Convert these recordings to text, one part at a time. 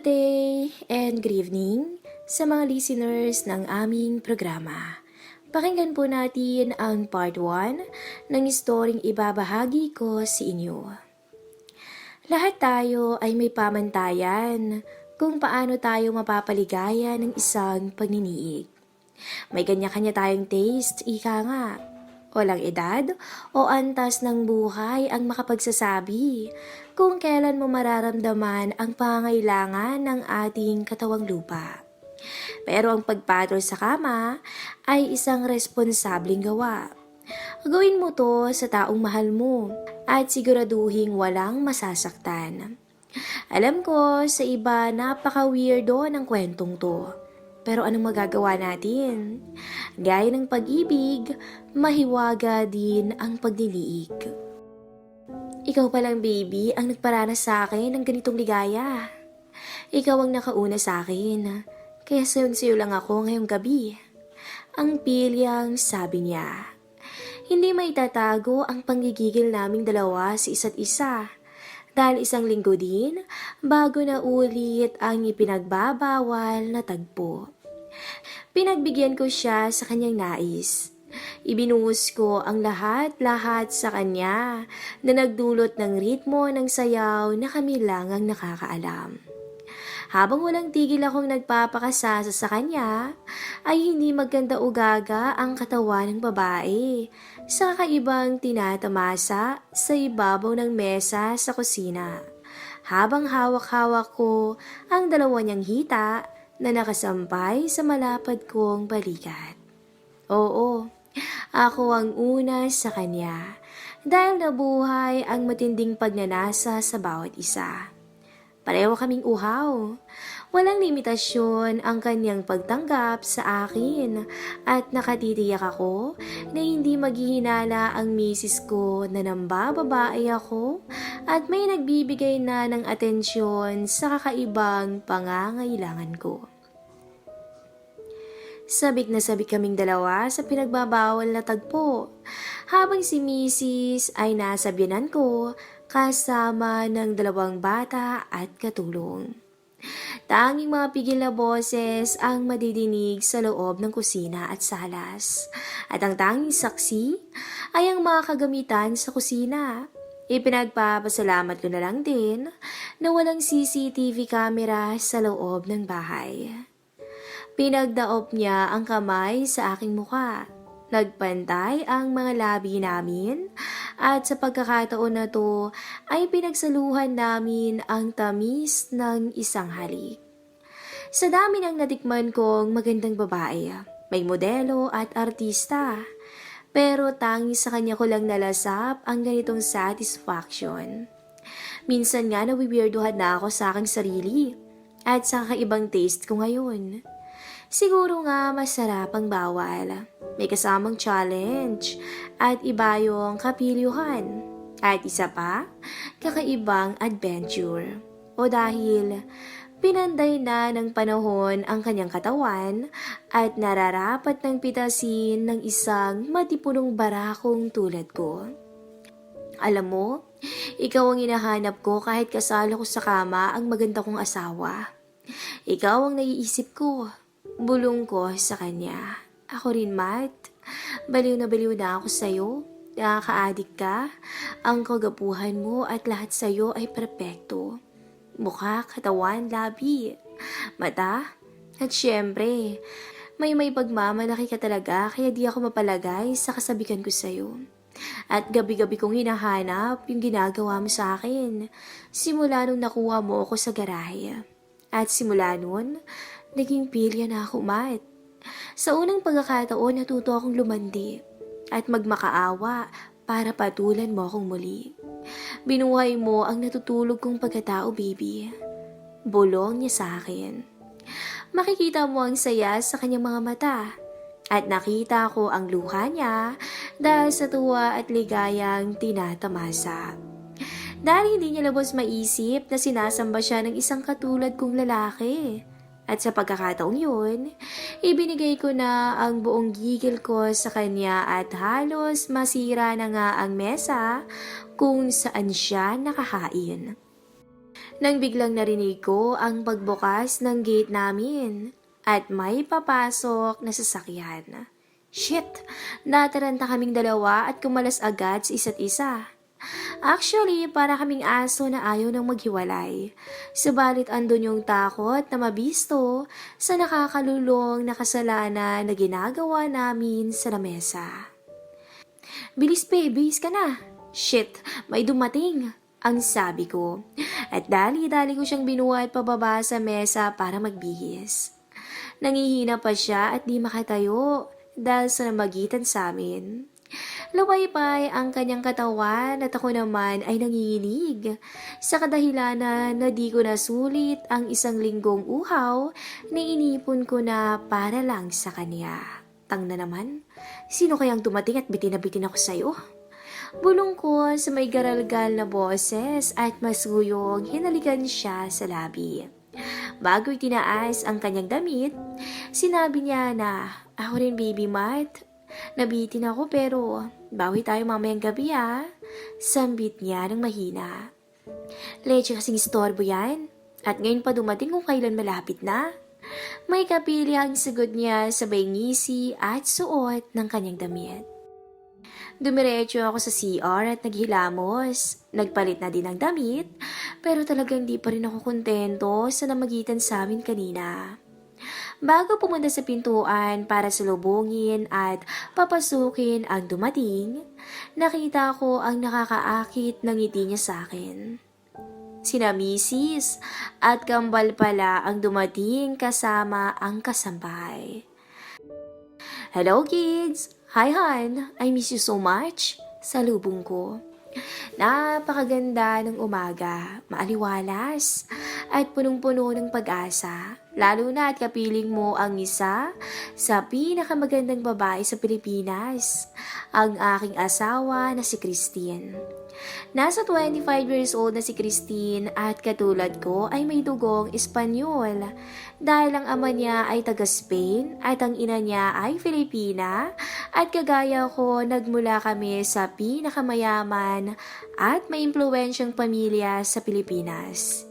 Good day and good evening sa mga listeners ng aming programa. Pakinggan po natin ang part 1 ng istoring ibabahagi ko sa inyo. Lahat tayo ay may pamantayan kung paano tayo mapapaligaya ng isang pagniniig. May kanya-kanya tayong taste, ika nga. Walang edad o antas ng buhay ang makapagsasabi kung kailan mo mararamdaman ang pangailangan ng ating katawang lupa. Pero ang pagpatol sa kama ay isang responsableng gawa. Gawin mo to sa taong mahal mo at siguraduhing walang masasaktan. Alam ko sa iba napaka-weirdo ng kwentong to. Pero anong magagawa natin? Gaya ng pag-ibig, mahiwaga din ang pagdiliig. Ikaw palang baby ang nagparanas sa akin ng ganitong ligaya. Ikaw ang nakauna sa akin, kaya sayon-sayo lang ako ngayong gabi. Ang pilyang sabi niya. Hindi may tatago ang panggigigil naming dalawa sa isa't isa. Dahil isang linggo din, bago na ulit ang ipinagbabawal na tagpo. Pinagbigyan ko siya sa kanyang nais. Ibinuhos ko ang lahat-lahat sa kanya na nagdulot ng ritmo ng sayaw na kami lang ang nakakaalam. Habang walang tigil akong nagpapakasasa sa kanya, ay hindi maganda ugaga ang katawan ng babae sa kakaibang tinatamasa sa ibabaw ng mesa sa kusina. Habang hawak-hawak ko ang dalawa niyang hita na nakasampay sa malapad kong balikat. Oo, ako ang una sa kanya dahil nabuhay ang matinding pagnanasa sa bawat isa. Pareho kaming uhaw. Walang limitasyon ang kanyang pagtanggap sa akin at nakatitiyak ako na hindi maghihinala ang misis ko na nambababae ako at may nagbibigay na ng atensyon sa kakaibang pangangailangan ko. Sabik na sabik kaming dalawa sa pinagbabawal na tagpo habang si misis ay nasa biyanan ko kasama ng dalawang bata at katulong. Tanging mga pigil na boses ang madidinig sa loob ng kusina at salas. At ang tanging saksi ay ang mga kagamitan sa kusina. Ipinagpapasalamat ko na lang din na walang CCTV camera sa loob ng bahay. Pinagdaop niya ang kamay sa aking muka. Nagpantay ang mga labi namin at sa pagkakataon na to ay pinagsaluhan namin ang tamis ng isang halik. Sa dami ng natikman kong magandang babae, may modelo at artista. Pero tangi sa kanya ko lang nalasap ang ganitong satisfaction. Minsan nga nawiwirduhan na ako sa aking sarili at sa kaibang taste ko ngayon. Siguro nga masarap ang bawal. May kasamang challenge at iba yung kapilyuhan. At isa pa, kakaibang adventure. O dahil pinanday na ng panahon ang kanyang katawan at nararapat ng pitasin ng isang matipunong barakong tulad ko. Alam mo, ikaw ang hinahanap ko kahit kasalo ko sa kama ang maganda kong asawa. Ikaw ang naiisip ko bulong ko sa kanya. Ako rin, Matt. Baliw na baliw na ako sa'yo. Nakaka-addict ka. Ang kagapuhan mo at lahat sa'yo ay perpekto. Mukha, katawan, labi, mata. At syempre, may may pagmamalaki ka talaga kaya di ako mapalagay sa kasabikan ko sa'yo. At gabi-gabi kong hinahanap yung ginagawa mo sa akin. Simula nung nakuha mo ako sa garahe. At simula nun, naging pilya na ako, Matt. Sa unang pagkakataon, natuto akong lumandi at magmakaawa para patulan mo akong muli. Binuhay mo ang natutulog kong pagkatao, baby. Bulong niya sa akin. Makikita mo ang saya sa kanyang mga mata. At nakita ko ang luha niya dahil sa tuwa at ligayang tinatamasa. Dahil hindi niya labos maisip na sinasamba siya ng isang katulad kong lalaki. At sa pagkakataong yun, ibinigay ko na ang buong gigil ko sa kanya at halos masira na nga ang mesa kung saan siya nakahain. Nang biglang narinig ko ang pagbukas ng gate namin at may papasok na sasakyan. Shit! Nataranta kaming dalawa at kumalas agad sa isa't isa. Actually, para kaming aso na ayaw nang maghiwalay. Subalit andun yung takot na mabisto sa nakakalulong na kasalanan na ginagawa namin sa lamesa. Bilis babies ka na. Shit, may dumating. Ang sabi ko. At dali-dali ko siyang binuhat pababa sa mesa para magbihis. Nangihina pa siya at di makatayo dahil sa namagitan sa amin. Lumaypay ang kanyang katawan at ako naman ay nanginginig sa kadahilanan na di ko nasulit ang isang linggong uhaw na inipon ko na para lang sa kanya. Tang na naman, sino kayang dumating at bitin na bitin ako sa'yo? Bulong ko sa may garalgal na boses at masuyong hinalikan siya sa labi. Bago itinaas ang kanyang damit, sinabi niya na, ako rin baby Mart, nabitin ako pero bawi tayo mamayang gabi ah. Sambit niya ng mahina. Leche kasing istorbo yan. At ngayon pa dumating kung kailan malapit na. May kapili ang sagot niya sa ngisi at suot ng kanyang damit. Dumiretso ako sa CR at naghilamos. Nagpalit na din ng damit, pero talagang di pa rin ako kontento sa namagitan sa amin kanina. Bago pumunta sa pintuan para salubungin at papasukin ang dumating, nakita ko ang nakakaakit ng ngiti niya sa akin. Sina misis at kambal pala ang dumating kasama ang kasampay. Hello kids! Hi Han! I miss you so much! Salubong ko. Napakaganda ng umaga, maaliwalas, at punong-puno ng pag-asa. Lalo na at kapiling mo ang isa sa pinakamagandang babae sa Pilipinas, ang aking asawa na si Christine. Nasa 25 years old na si Christine at katulad ko ay may dugong Espanyol dahil ang ama niya ay taga Spain at ang ina niya ay Filipina at kagaya ko nagmula kami sa pinakamayaman at may impluensyang pamilya sa Pilipinas.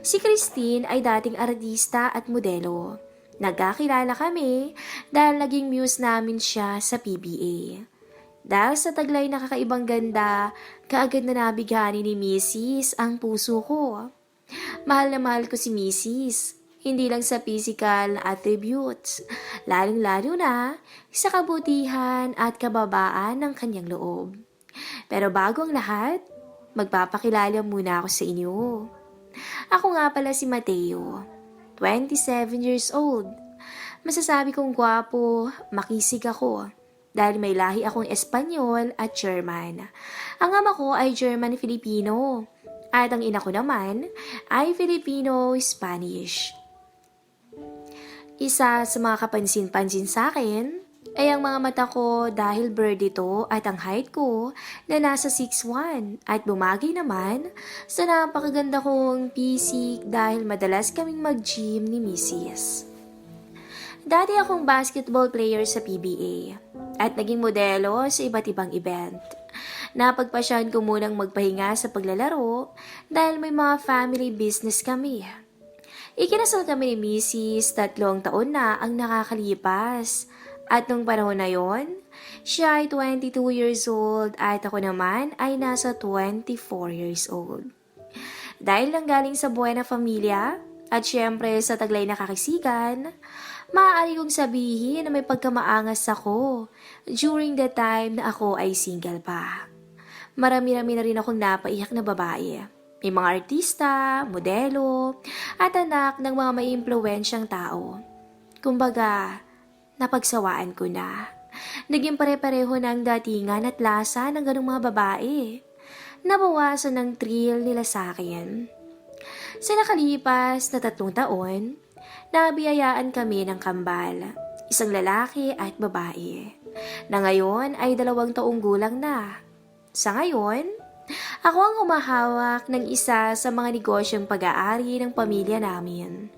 Si Christine ay dating artista at modelo. Nagkakilala kami dahil naging muse namin siya sa PBA. Dahil sa taglay na kakaibang ganda, kaagad na nabigani ni Mrs. ang puso ko. Mahal na mahal ko si Mrs. Hindi lang sa physical attributes, lalong-lalo na sa kabutihan at kababaan ng kanyang loob. Pero bago ang lahat, magpapakilala muna ako sa inyo. Ako nga pala si Mateo, 27 years old. Masasabi kong gwapo, makisig ako dahil may lahi akong Espanyol at German. Ang ama ko ay German-Filipino at ang ina ko naman ay Filipino-Spanish. Isa sa mga kapansin-pansin sa akin ay ang mga mata ko dahil bird ito at ang height ko na nasa 6'1 at bumagay naman sa napakaganda kong pisik dahil madalas kaming mag-gym ni Mrs. Dati akong basketball player sa PBA at naging modelo sa iba't ibang event. Napagpasyahan ko munang magpahinga sa paglalaro dahil may mga family business kami. Ikinasal kami ni Mrs. tatlong taon na ang nakakalipas at nung panahon na yon, siya ay 22 years old at ako naman ay nasa 24 years old. Dahil lang galing sa buhay na familia at syempre sa taglay na kakisigan, maaari kong sabihin na may pagkamaangas ako during the time na ako ay single pa. Marami-rami na rin akong napaiyak na babae. May mga artista, modelo, at anak ng mga may impluensyang tao. Kumbaga, napagsawaan ko na. Naging pare-pareho ng datingan at lasa ng ganong mga babae. Nabawasan ng thrill nila sa akin. Sa nakalipas na tatlong taon, nabiyayaan kami ng kambal, isang lalaki at babae, na ngayon ay dalawang taong gulang na. Sa ngayon, ako ang umahawak ng isa sa mga negosyong pag-aari ng pamilya namin.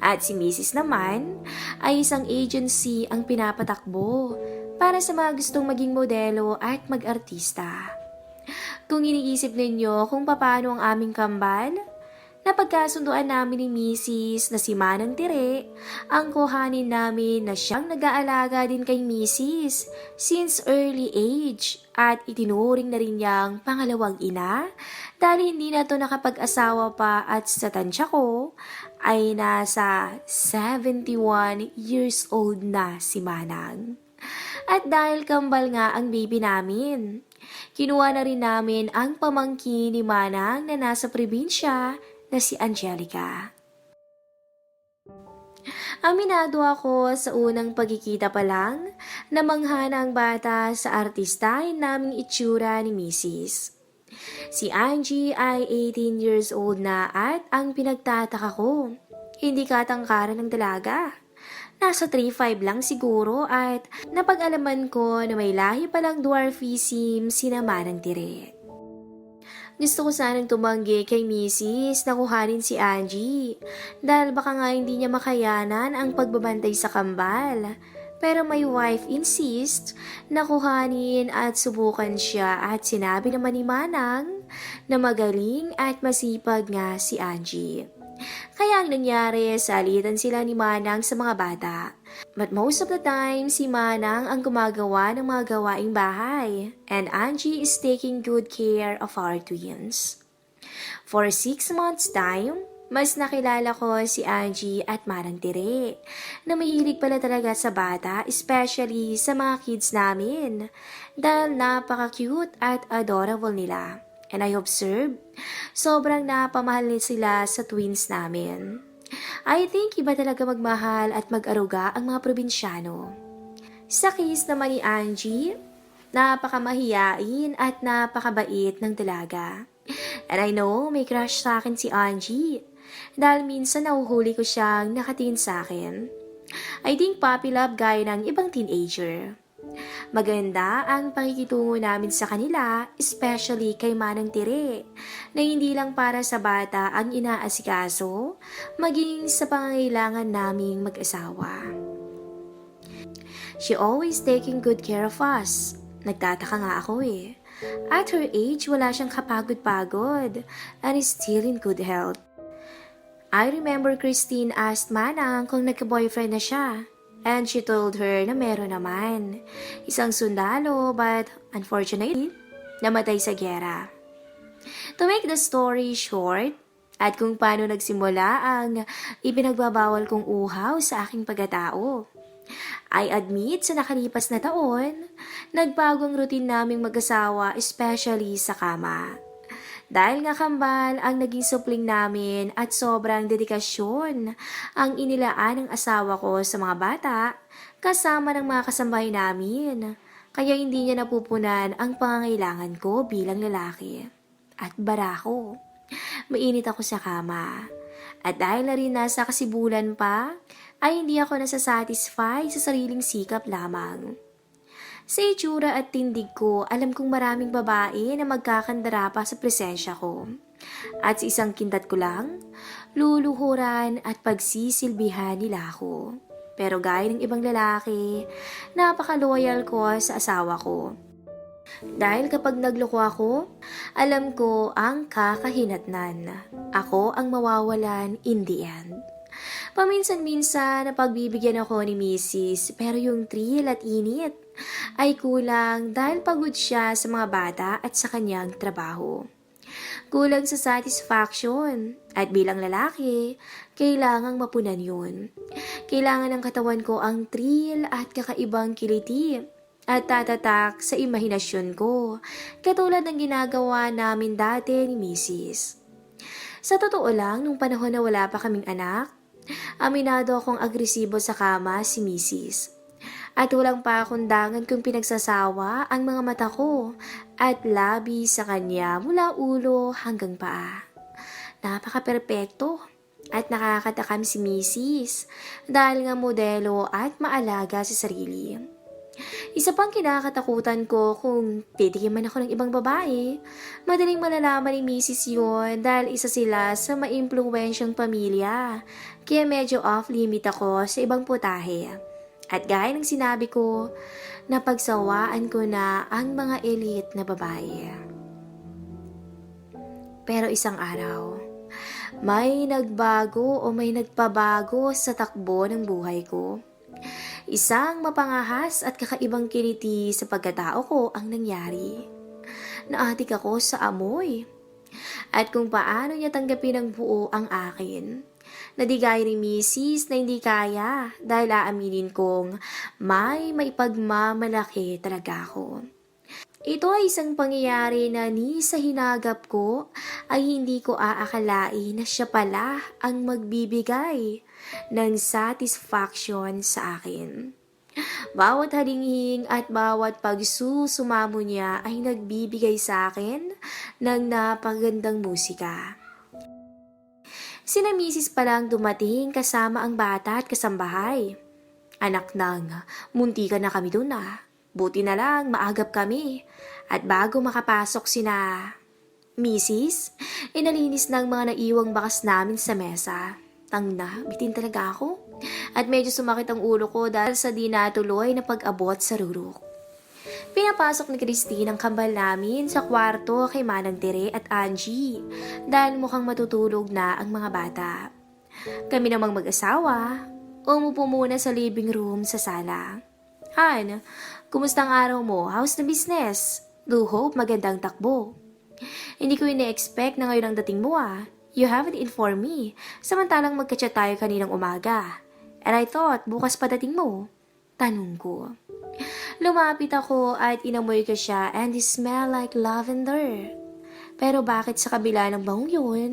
At si Mrs. naman ay isang agency ang pinapatakbo para sa mga gustong maging modelo at mag-artista. Kung iniisip ninyo kung paano ang aming kambal, Napagkasunduan namin ni Mrs. na si Manang Tire ang kuhanin namin na siyang nag-aalaga din kay Mrs. since early age at itinuring na rin niyang pangalawang ina dahil hindi na to nakapag-asawa pa at sa tansya ko ay nasa 71 years old na si Manang. At dahil kambal nga ang baby namin, kinuha na rin namin ang pamangkin ni Manang na nasa probinsya na si Angelica. Aminado ako sa unang pagkikita pa lang na manghana ang bata sa artistahin naming itsura ni Mrs. Si Angie ay 18 years old na at ang pinagtataka ko, hindi katangkaran ng dalaga. Nasa 3'5 lang siguro at napag-alaman ko na may lahi palang dwarfism sinama ng tire. Gusto ko sanang tumanggi kay Mrs. na kuhanin si Angie dahil baka nga hindi niya makayanan ang pagbabantay sa kambal. Pero my wife insists na kuhanin at subukan siya at sinabi naman ni Manang na magaling at masipag nga si Angie. Kaya ang nangyari, salitan sila ni Manang sa mga bata. But most of the time, si Manang ang gumagawa ng mga gawaing bahay. And Angie is taking good care of our twins. For six months time, mas nakilala ko si Angie at Manang Tire na mahilig pala talaga sa bata, especially sa mga kids namin. Dahil napaka-cute at adorable nila. And I observed, sobrang napamahal nila sila sa twins namin. I think iba talaga magmahal at mag-aruga ang mga probinsyano. Sa case naman ni Angie, napakamahiyain at napakabait ng dalaga. And I know may crush sa akin si Angie dahil minsan nahuhuli ko siyang nakatingin sa akin. I think puppy love gaya ng ibang teenager. Maganda ang pakikitungo namin sa kanila, especially kay Manang Tire, na hindi lang para sa bata ang inaasikaso, maging sa pangangailangan naming mag-asawa. She always taking good care of us. Nagtataka nga ako eh. At her age, wala siyang kapagod-pagod and is still in good health. I remember Christine asked Manang kung nagka-boyfriend na siya And she told her na meron naman. Isang sundalo but unfortunately, namatay sa gera. To make the story short, at kung paano nagsimula ang ipinagbabawal kong uhaw sa aking pagkatao. I admit sa nakalipas na taon, nagbago ang routine naming mag-asawa especially sa kama. Dahil nga kambal ang naging supling namin at sobrang dedikasyon ang inilaan ng asawa ko sa mga bata kasama ng mga kasambahay namin. Kaya hindi niya napupunan ang pangangailangan ko bilang lalaki. At barako. Mainit ako sa kama. At dahil na rin nasa kasibulan pa, ay hindi ako nasasatisfy sa sariling sikap lamang. Sa itsura at tindig ko, alam kong maraming babae na magkakandara pa sa presensya ko. At sa isang kindat ko lang, luluhuran at pagsisilbihan nila ako. Pero gaya ng ibang lalaki, napaka-loyal ko sa asawa ko. Dahil kapag nagloko ako, alam ko ang kakahinatnan. Ako ang mawawalan in the end. Paminsan-minsan napagbibigyan ako ni Mrs. pero yung thrill at init ay kulang dahil pagod siya sa mga bata at sa kanyang trabaho. Kulang sa satisfaction at bilang lalaki, kailangang mapunan yun. Kailangan ng katawan ko ang thrill at kakaibang kiliti at tatatak sa imahinasyon ko, katulad ng ginagawa namin dati ni Mrs. Sa totoo lang, nung panahon na wala pa kaming anak, Aminado akong agresibo sa kama si Mrs. At walang pa akong dangan kung pinagsasawa ang mga mata ko at labi sa kanya mula ulo hanggang paa. Napaka-perpekto at nakakatakam si Mrs. dahil nga modelo at maalaga sa sarili. Isa pang kinakatakutan ko kung titikiman ako ng ibang babae, madaling malalaman ni Mrs. yun dahil isa sila sa maimpluwensyang pamilya, kaya medyo off-limit ako sa ibang putahe. At gaya ng sinabi ko, napagsawaan ko na ang mga elite na babae. Pero isang araw, may nagbago o may nagpabago sa takbo ng buhay ko. Isang mapangahas at kakaibang kiliti sa pagkatao ko ang nangyari. Naatik ako sa amoy. At kung paano niya tanggapin ng buo ang akin. Nadigay ni Mrs. na hindi kaya dahil aaminin kong may maipagmamalaki talaga ako. Ito ay isang pangyayari na ni sa hinagap ko ay hindi ko aakalain na siya pala ang magbibigay ng satisfaction sa akin. Bawat halinghing at bawat pagsusumamo niya ay nagbibigay sa akin ng napagandang musika. Sina misis pa lang dumating kasama ang bata at kasambahay. Anak ng, munti ka na kami dun ah. Buti na lang, maagap kami. At bago makapasok sina misis, inalinis ng mga naiwang bakas namin sa mesa. Tangna, bitin talaga ako. At medyo sumakit ang ulo ko dahil sa di natuloy na pag-abot sa rurok. Pinapasok ni Christine ang kambal namin sa kwarto kay Manang Tere at Angie dahil mukhang matutulog na ang mga bata. Kami namang mag-asawa, umupo muna sa living room sa sala. Han, kumusta ang araw mo? How's the business? Do hope magandang takbo. Hindi ko ina-expect na ngayon ang dating mo ah. You haven't informed me. Samantalang magkachat tayo kaninang umaga. And I thought, bukas pa dating mo. Tanong ko. Lumapit ako at inamoy ko siya and it smell like lavender. Pero bakit sa kabila ng bangong yun,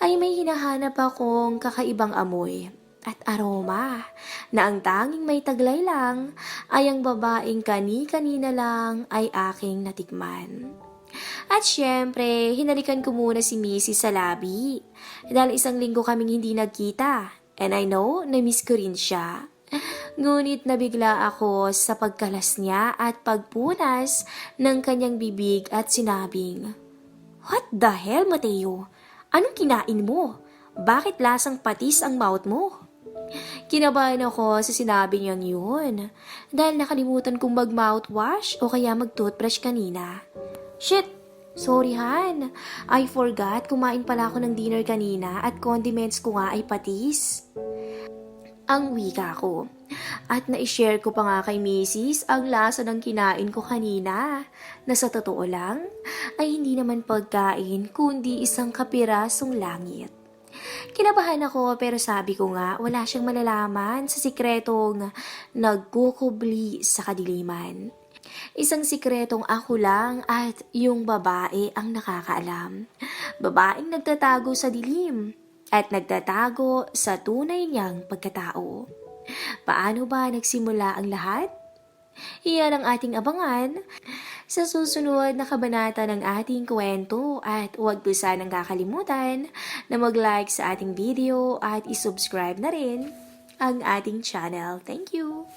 ay may hinahanap akong kakaibang amoy at aroma na ang tanging may taglay lang ay ang babaeng kani-kanina lang ay aking natikman. At syempre, hinalikan ko muna si Missy sa labi dahil isang linggo kaming hindi nagkita and I know na-miss ko rin siya. Ngunit nabigla ako sa pagkalas niya at pagpunas ng kanyang bibig at sinabing, What the hell, Mateo? Anong kinain mo? Bakit lasang patis ang mouth mo? Kinabahan ako sa sinabi niyang yun dahil nakalimutan kong mag-mouthwash o kaya mag-toothbrush kanina. Shit! Sorry, Han. I forgot kumain pala ako ng dinner kanina at condiments ko nga ay patis ang wika ko. At na-share ko pa nga kay Mrs. ang lasa ng kinain ko kanina, na sa totoo lang ay hindi naman pagkain kundi isang kapirasong langit. Kinabahan ako pero sabi ko nga wala siyang malalaman sa sikretong nagkukubli sa kadiliman. Isang sikretong ako lang at yung babae ang nakakaalam. Babaeng nagtatago sa dilim at nagtatago sa tunay niyang pagkatao. Paano ba nagsimula ang lahat? Iyan ang ating abangan sa susunod na kabanata ng ating kwento at huwag po sanang kakalimutan na mag-like sa ating video at isubscribe na rin ang ating channel. Thank you!